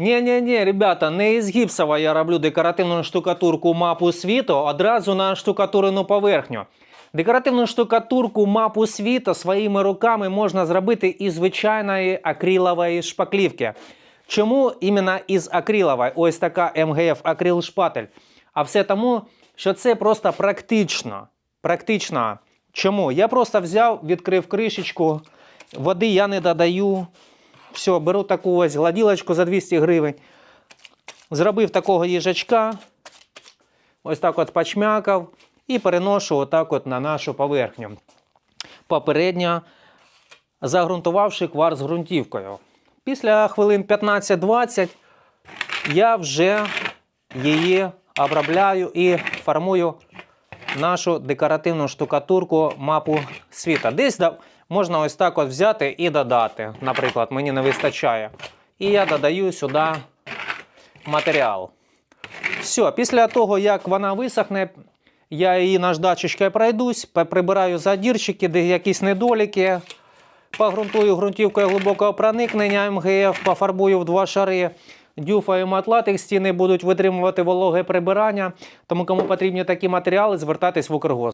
Ні-ні-ні, ребята, не із гіпсова я роблю декоративну штукатурку мапу світу одразу на штукатурену поверхню. Декоративну штукатурку мапу світу своїми руками можна зробити із звичайної акрилової шпаклівки. Чому іменно із акрилової? Ось така МГФ акрил шпатель. А все тому, що це просто практично. Практично. Чому? Я просто взяв, відкрив кришечку, води я не додаю. Все, беру таку ось гладілочку за 200 гривень. Зробив такого їжачка, ось так от пачмякав і переношу отак от на нашу поверхню. Попередньо загрунтувавши кварц ґрунтівкою. Після хвилин 15-20 я вже її обробляю і формую нашу декоративну штукатурку мапу світа. Десь можна ось так от взяти і додати. Наприклад, мені не вистачає. І я додаю сюди матеріал. Все, після того, як вона висохне, я її наждачечкою пройдусь, прибираю задірчики, де якісь недоліки. Погрунтую ґрунтівкою глибокого проникнення МГФ, пофарбую в два шари. Дюфа і матлатик стіни будуть витримувати вологе прибирання. Тому кому потрібні такі матеріали, звертатись в Укргос.